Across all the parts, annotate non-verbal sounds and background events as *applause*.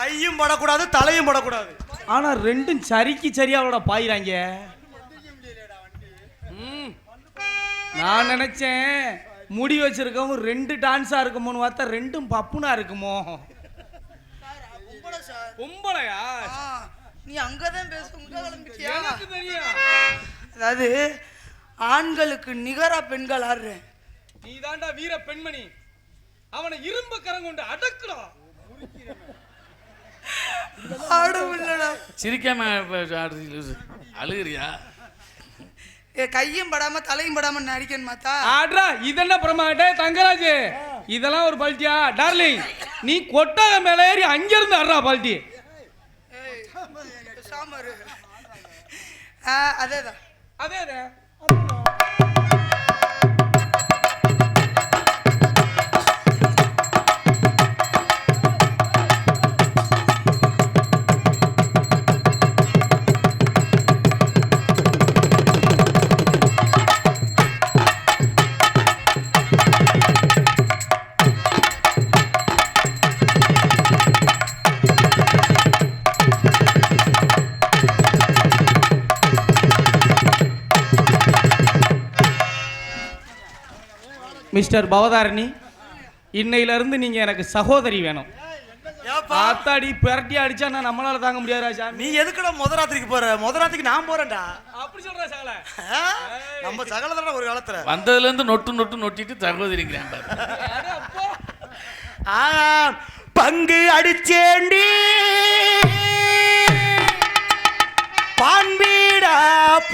கையும் படக்கூடாது தலையும் படக்கூடாது. ஆனா ரெண்டும் சரிக்கு சரியா அவளோட பாயிறாங்க. ம். நான் நினைச்சேன் முடி வச்சிருக்கவும் ரெண்டு டான்ஸா இருக்குமோன்னு பார்த்தா ரெண்டும் பப்புனா இருக்குமோ? பொம்பளையா? நீ அங்கதான் பேச அதாவது ஆண்களுக்கு நிகரா பெண்கள் ஆடுறேன் நீ தாண்டா வீர பெண்மணி. அவனை இரும்பு கரம் கொண்டு அடக்குடா ஆடவில்லடா. சிரிக்காம. அழுகுறியா? ஏ கையும் படாம தலையும் படாம நடிக்கணும் மாத்தா. ஆட்ரா இதென்ன பிரமாட்டே தங்கராஜ் இதெல்லாம் ஒரு பல்ட்டியா? டார்லிங் நீ கொட்டக மேல ஏறி அங்க இருந்து ஆடுறா பல்ட்டி. ஆ, அதேதான். மிஸ்டர் பவதாரணி இன்னையில இருந்து நீங்க எனக்கு சகோதரி வேணும். ஏப்பா? ஆத்தாடி பிரட்டி அடிச்சா நான் நம்மளால தாங்க முடியாதா சாமி நீ எதுக்குடா முத ராத்திரிக்கு போற? முத ராத்திரிக்கு நான் போறேன்டா. அப்படி சொல்ற சகல? நம்ம சகலதான ஒரு காலத்துல. வந்ததுல இருந்து நொட்டு நொட்டு நொட்டிட்டு சகோதரிங்கிறேன் பங்கு அடிச்சேண்டி. பான்பீடா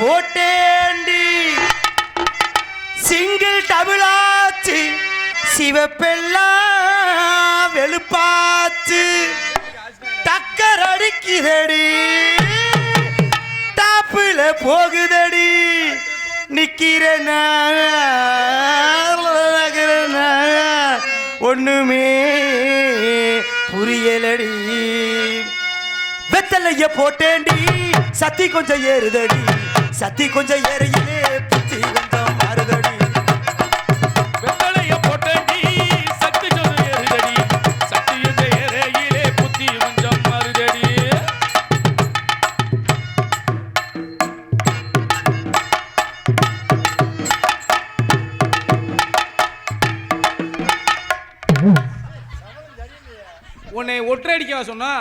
போட்டேண்டி. சிங்கிள் டபுளாச்சு சிவப்பெல்லாம் வெளுப்பாச்சு. டக்கர் அடிக்குதடி டாப்புல போகுதடி நிக்கிறேனா ஒண்ணுமே புரியலடி. வெத்தலைய போட்டேண்டி சத்தி கொஞ்சம் ஏறுதடி சத்தி கொஞ்சம் ஏறையிலே அடிக்கவா சொன்னா?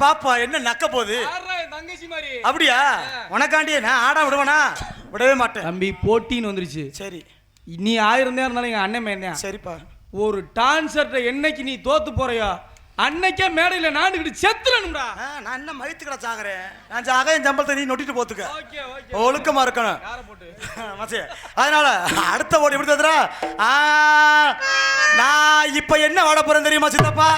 பாப்பா என்ன நக்க போகுது? தங்கச்சி மாதிரி. அப்படியா? உனக்காண்டியே நான் ஆட விடுவேனா? விடவே மாட்டேன். தம்பி போட்டின்னு வந்துருச்சு. சரி. நீ ஆயிரம் தான் இருந்தாலும் எங்க அண்ணன் மேன் சரிப்பா. ஒரு டான்சர்ட்ட என்னைக்கு நீ தோத்து போறியோ அன்னைக்கே மேடையில நானுக்கிட்டு செத்துறணும்டா. ஆ, நான் என்ன மயித்து கடை சாகுறேன்? நான் சாக என் சம்பளத்தை நீ நொட்டிட்டு போத்துக்க. Okay okay. ஒழுக்கமா இருக்கணும். *laughs* அதனால அடுத்த ஓடி எப்படி தந்துடா ஆ நான் இப்ப என்ன வாட போறேன் தெரியுமா சித்தப்பா?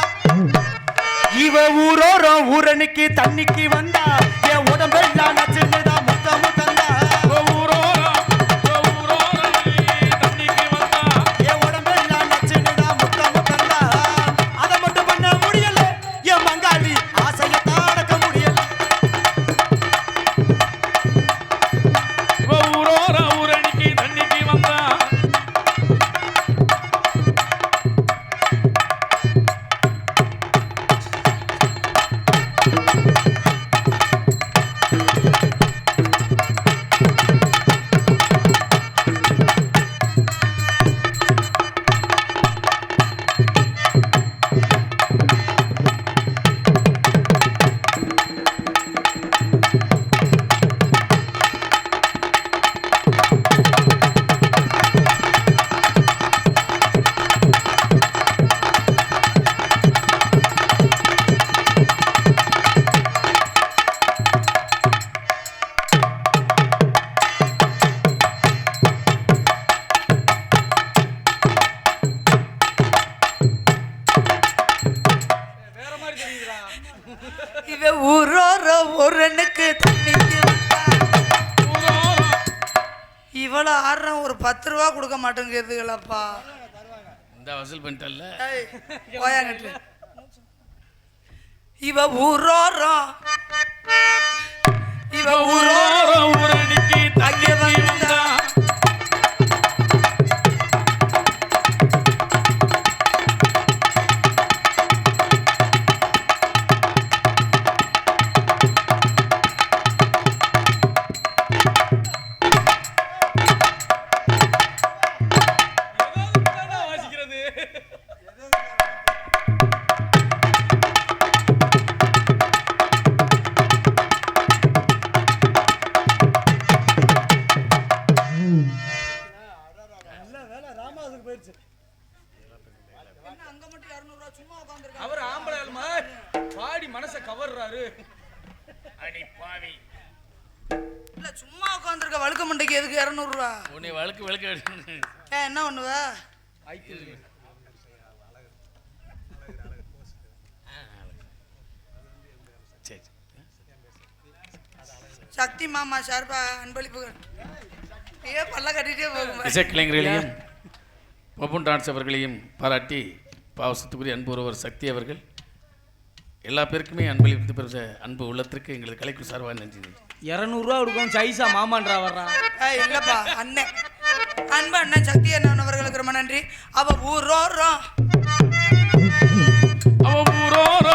இவ ஊரோரம் ஊரனுக்கு தண்ணிக்கு வந்தா என் உடம்பெல்லாம் ஏய், *laughs* போயாங்கட்டு இவ ஊரோரம் இவ ஊரோரம் சும்மா உட்காந்துருக்க வழுக்க மண்டைக்கு எதுக்கு இரநூறுவா? உன்னை வழுக்கு வழுக்க. ஏன் என்ன பண்ணுவ? சக்தி மாமா சார்பா அன்பளிப்புகள். ஏ பல்ல கட்டிட்டே போகும். இசைக்கலைஞர்களையும் பப்புன் டான்ஸ் அவர்களையும் பாராட்டி பாவசத்துக்குரிய அன்பு ஒருவர் சக்தி அவர்கள் எல்லா பேருக்குமே அன்பளித்து பெற்ற அன்பு உள்ளத்திற்கு எங்களது கலைக்குழு சார்பாக நன்றி இரநூறுவா கொடுக்கும் சைஸா மாமான்றா வர்றான் ஏய், இல்லப்பா அண்ணன் அன்பு அண்ணன் சக்தி அண்ணன் அவர்களுக்கு ரொம்ப நன்றி. அவ ஊரோரம். அவ ஊரோர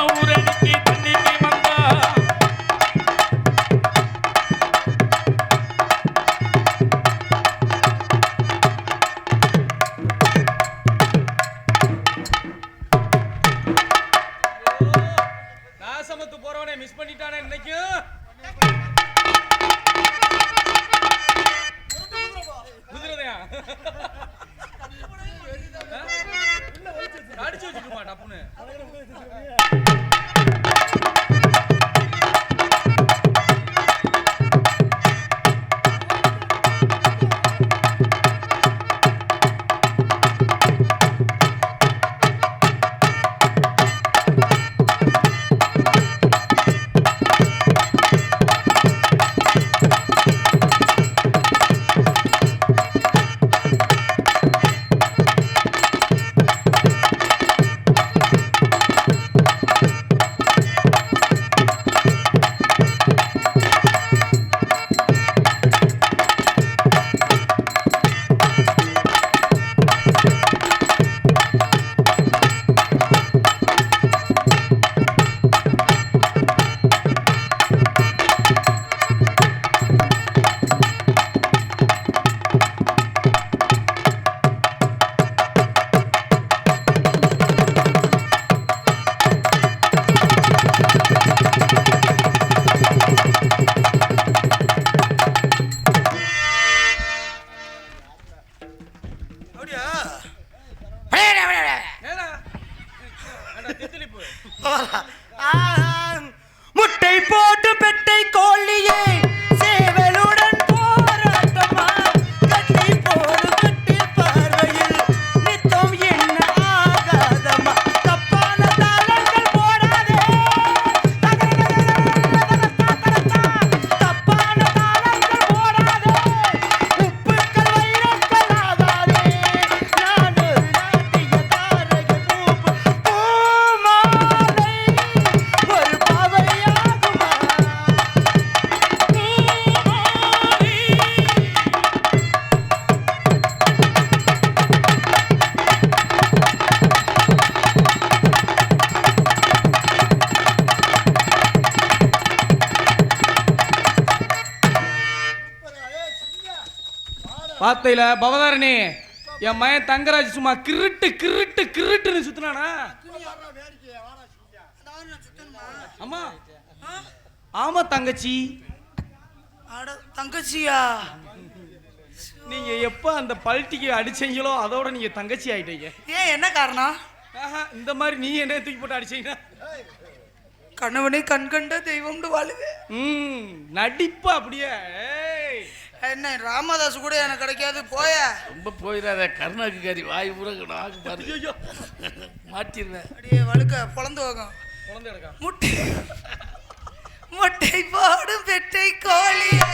வார்த்தையில பவதாரணி என் மயன் தங்கராஜ் சும்மா கிருட்டு கிருட்டு கிருட்டுன்னு சுத்தினானா? அம்மா ஆமா தங்கச்சி. அட தங்கச்சியா? நீங்க எப்ப அந்த பல்ட்டிக்கு அடிச்சீங்களோ அதோட நீங்க தங்கச்சி ஆயிட்டீங்க. ஏன் என்ன காரணம்? இந்த மாதிரி நீ என்ன தூக்கி போட்டு அடிச்சீங்கன்னா? கணவனை கண் கண்ட தெய்வம்னு வாழுது ம் நடிப்பு அப்படியே. என்ன ராமதாஸ் கூட எனக்கு கிடைக்காது போய. ரொம்ப போயிடாத கருணாக்கு வாய் பூரா நாக்கு பாரு. மாட்டிடுவேன் அப்படியே வழுக்க பொழந்து போகும் குழந்தை எடுக்கா. முட்டை முட்டை போடும் பெட்டை கோழியே.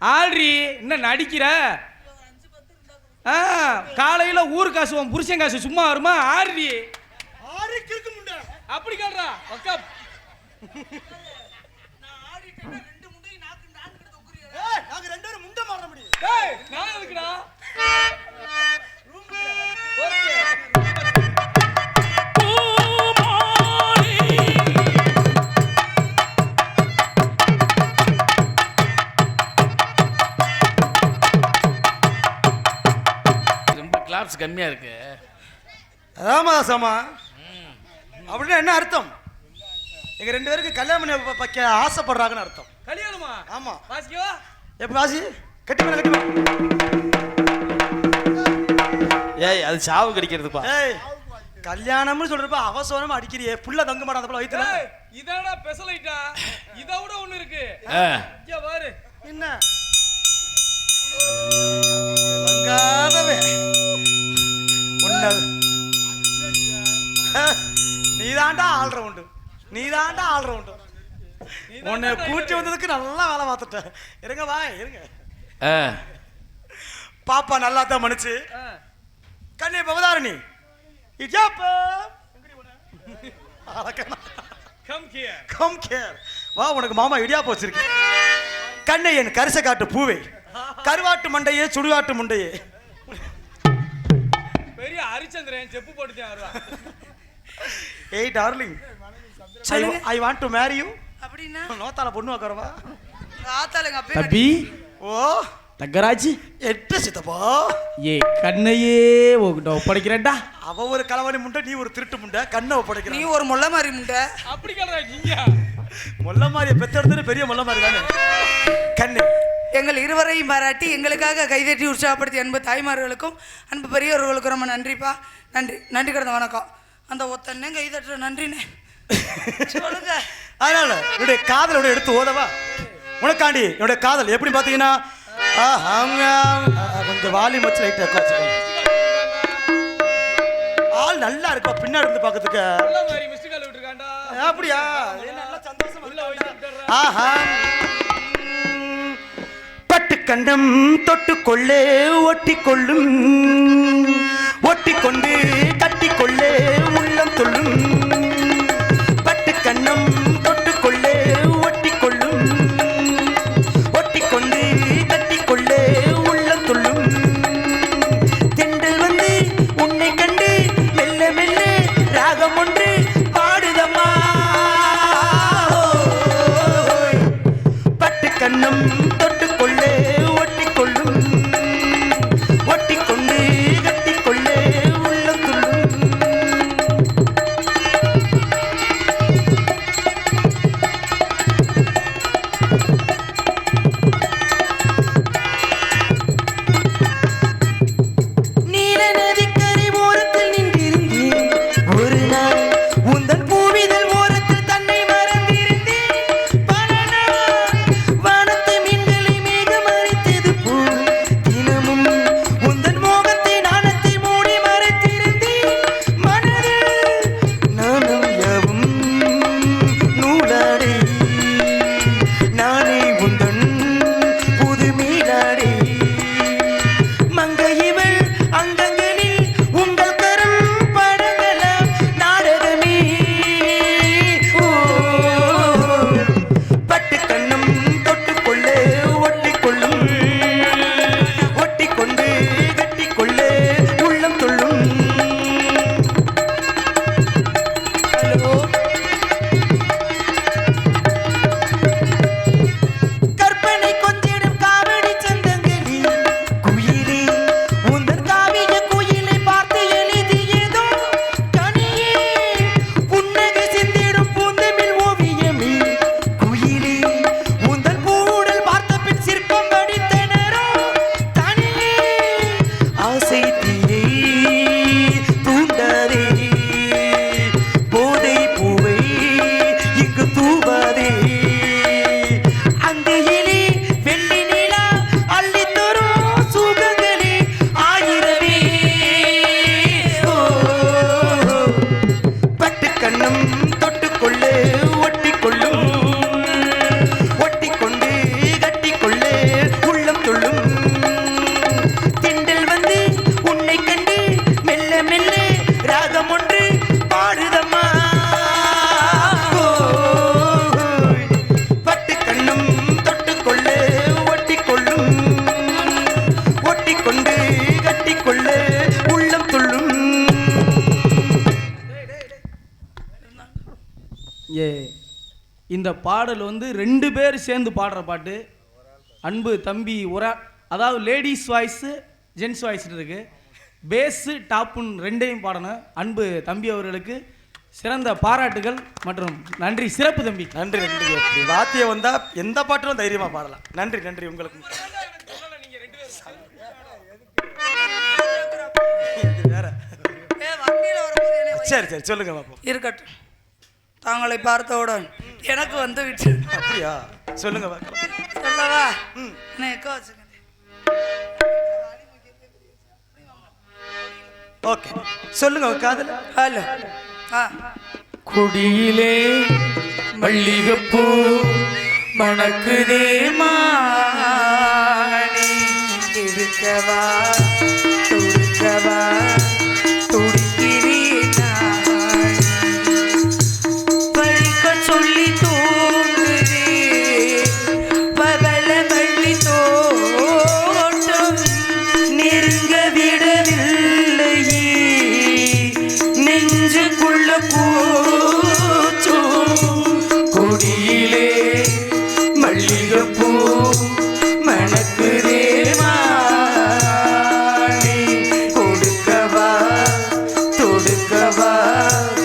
ஆல்ரி என்ன நடிக்கிற? ஆ காலையில ஊர் காசு உன் புருஷன் காசு சும்மா வருமா? ஆல்ரி. அப்படி கேள்றா ஒக்கா நாங்க ரெண்டு பேரும் முண்டை மாற முடியும் நான் எதுக்குடா? கிளாப்ஸ் கம்மியாக இருக்கு. ராமதாசம்மா அப்படின்னா என்ன அர்த்தம்? எங்க ரெண்டு பேருக்கு கல்யாணம் வைக்க ஆசைப்படுறாங்கன்னு அர்த்தம். கல்யாணமா? ஆமா. வாசிக்கவா எப்ப வாசி? கட்டி மேல கட்டி. ஏய் அது சாவு கடிக்கிறதுப்பா. ஏய் கல்யாணம்னு சொல்றப்ப அவசரமா அடிக்கிறியே. புள்ள தங்க மாட்டான் போல வயித்துல. ஏய் இதாடா பெசலைட்டா? இத விட ஒண்ணு இருக்கு. இங்க பாரு. என்ன? வங்காதவே உன்ன நீதாண்டா ஆள் ரவுண்டு நீதாண்டா ஆள் ரவுண்டு உன்னை கூட்டி வந்ததுக்கு நல்லா வேலை பார்த்துட்ட. இருங்க வா இருங்க. பாப்பா நல்லா தான் மனுச்சு ஆ. கண்ணே பவதாரணி இஜாப்பா கம் ஹியர் கம் கேர் வா உனக்கு மாமா இடியாப்பம் வச்சிருக்கேன். கண்ணை என் கரிச காட்டு பூவே. *laughs* கருவாட்டு மண்டையே சுடுகாட்டு முண்டையே. பெரிய ஹரிச்சந்திரன் செப்பு போட்டுட்டேன் வருவா ஏய் darling. I want to marry you அப்படின்னா? நோத்தால பொண்ணு வைக்கிறவா? ஆத்தாளுங்க தம்பி. ஓ. தங்கராஜ். எட்டு சித்தப்பா. ஏ கண்ணையே உங்ககிட்ட ஒப்படைக்கிறேன்டா. அவ ஒரு கலவாணி முண்டை நீ ஒரு திருட்டு முண்டை கண்ணை நீ ஒப்படைக்கிற ஒரு முள்ள மாதிரி முண்டை. அப்படி கேள்றா நீங்க மொல்ல மாதிரிய பெத்தெடுத்து பெரிய மொல்ல மாதிரி தானே கண்ணு. எங்கள் இருவரையும் பாராட்டி எங்களுக்காக கைதட்டி உற்சாகப்படுத்திய அன்பு தாய்மார்களுக்கும் அன்பு பெரியவர்களுக்கும் ரொம்ப நன்றிப்பா. நன்றி. நன்றி கிடந்த வணக்கம். அந்த ஒத்தண்ணே கைதட்டுற நன்றிண்ணே. சொல்லுங்க. அதனால என்னுடைய காதல் உடைய எடுத்து ஓதவா? உனக்காண்டி என்னுடைய காதல். எப்படி பார்த்தீங்கன்னா கொஞ்சம் வாலி வச்சு லைட்டாக குறைச்சிக்கோங்க ஆள் நல்லா இருப்பா பின்னாடி இருந்து பார்க்கறதுக்கு அப்படியா? நல்லா சந்தோஷமா உள்ள இருக்காண்டா. வச்சுட்டுறா. ஆஹா பட்டு கண்டம் தொட்டுக்கொள்ளே ஒட்டிக்கொள்ளும் ஒட்டிக்கொண்டு கட்டிக்கொள்ளே உள்ளம் துள்ளும் ஏ. இந்த பாடல் வந்து ரெண்டு பேர் சேர்ந்து பாடுற பாட்டு. அன்பு தம்பி உரா அதாவது லேடிஸ் வாய்ஸு ஜென்ஸ் வாய்ஸ்னு இருக்குது பேஸு டாப்புன்னு ரெண்டையும் பாடணும். அன்பு தம்பி அவர்களுக்கு சிறந்த பாராட்டுகள் மற்றும் நன்றி. சிறப்பு தம்பி. நன்றி நன்றி வாத்தியம் வந்தால் எந்த பாட்டிலும் தைரியமாக பாடலாம். நன்றி நன்றி உங்களுக்கு. சரி சரி சொல்லுங்க பாப்போம். இருக்கட்டும். தாங்களை பார்த்தவுடன் எனக்கு வந்து விட்டு. அப்படியா? சொல்லுங்க சொல்லவா? ஓகே. சொல்லுங்க காதல். ஹலோ குடியிலே மல்லிகைப்பூ மணக்குதே மாணி இருக்கவா துருக்கவா nunca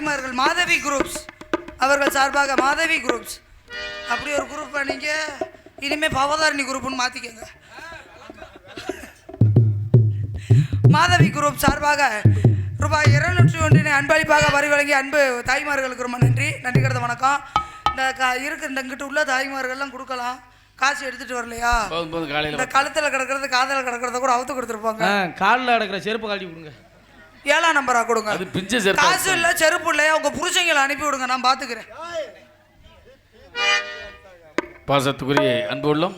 தாய்மார்கள் மாதவி குரூப்ஸ் அவர்கள் சார்பாக மாதவி குரூப்ஸ் அப்படி ஒரு குரூப் பண்ணிங்க இனிமேல் பவதாரணி குரூப்னு மாற்றிக்கங்க மாதவி குரூப் சார்பாக ரூபாய் இருநூற்றி ஒன்றினை அன்பளிப்பாக வரி வழங்கிய அன்பு தாய்மார்களுக்கு ரொம்ப நன்றி. நன்றி கடந்த வணக்கம். இந்த க இருக்கு இந்த இங்கிட்ட உள்ள தாய்மார்கள்லாம் கொடுக்கலாம். காசு எடுத்துட்டு வரலையா? இந்த கழுத்தில் கிடக்கிறது காதில் கிடக்கிறத கூட அவுத்து கொடுத்துருப்பாங்க. காலில் கிடக்கிற செருப்பு கழட்டி கொடுங்க. ஏழாம் நம்பரா கொடுங்க. அது பிஞ்ச காசு இல்ல செருப்பு இல்லையா உங்க புருஷங்களை அனுப்பி விடுங்க நான் பாத்துக்கிறேன். பாசத்துக்குரிய அன்பு உள்ளம்